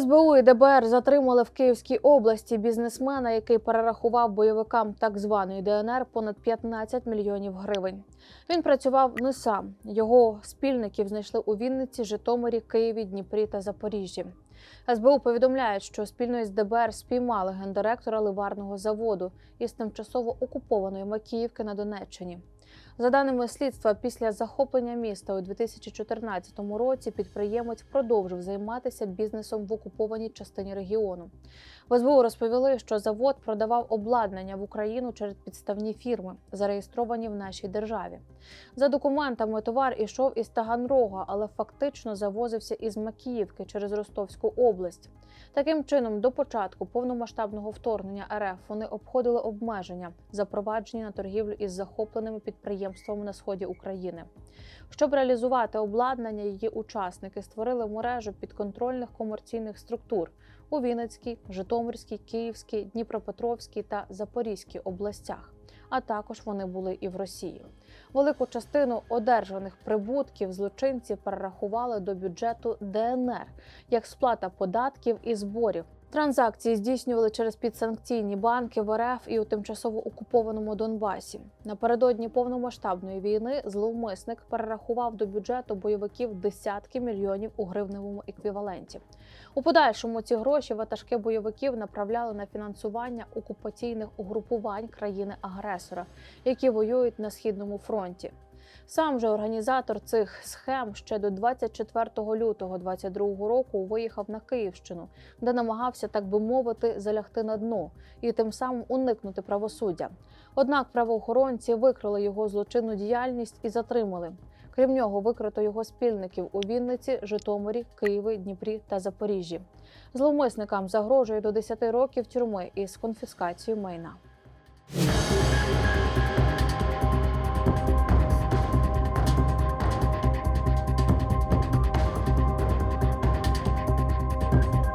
СБУ і ДБР затримали в Київській області бізнесмена, який перерахував бойовикам так званої ДНР понад 15 мільйонів гривень. Він працював не сам. Його спільників знайшли у Вінниці, Житомирі, Києві, Дніпрі та Запоріжжі. СБУ повідомляють, що спільно із ДБР спіймали гендиректора ливарного заводу із тимчасово окупованої Макіївки на Донеччині. За даними слідства, після захоплення міста у 2014 році підприємець продовжив займатися бізнесом в окупованій частині регіону. В СБУ розповіли, що завод продавав обладнання в Україну через підставні фірми, зареєстровані в нашій державі. За документами товар ішов із Таганрога, але фактично завозився із Макіївки через Ростовську область. Таким чином, до початку повномасштабного вторгнення РФ вони обходили обмеження, запроваджені на торгівлю із захопленими підприємствами на сході України. Щоб реалізувати обладнання, її учасники створили мережу підконтрольних комерційних структур у Вінницькій, Житомирській, Київській, Дніпропетровській та Запорізькій областях. А також вони були і в Росії. Велику частину одержаних прибутків злочинці перерахували до бюджету ДНР як сплата податків і зборів. Транзакції здійснювали через підсанкційні банки в РФ і у тимчасово окупованому Донбасі. Напередодні повномасштабної війни зловмисник перерахував до бюджету бойовиків десятки мільйонів у гривневому еквіваленті. У подальшому ці гроші ватажки бойовиків направляли на фінансування окупаційних угрупувань країни-агресора, які воюють на східному фронті. Сам же організатор цих схем ще до 24 лютого 2022 року виїхав на Київщину, де намагався, так би мовити, залягти на дно і тим самим уникнути правосуддя. Однак правоохоронці викрили його злочинну діяльність і затримали. Крім нього, викрито його спільників у Вінниці, Житомирі, Києві, Дніпрі та Запоріжжі. Зловмисникам загрожує до 10 років тюрми із конфіскацією майна.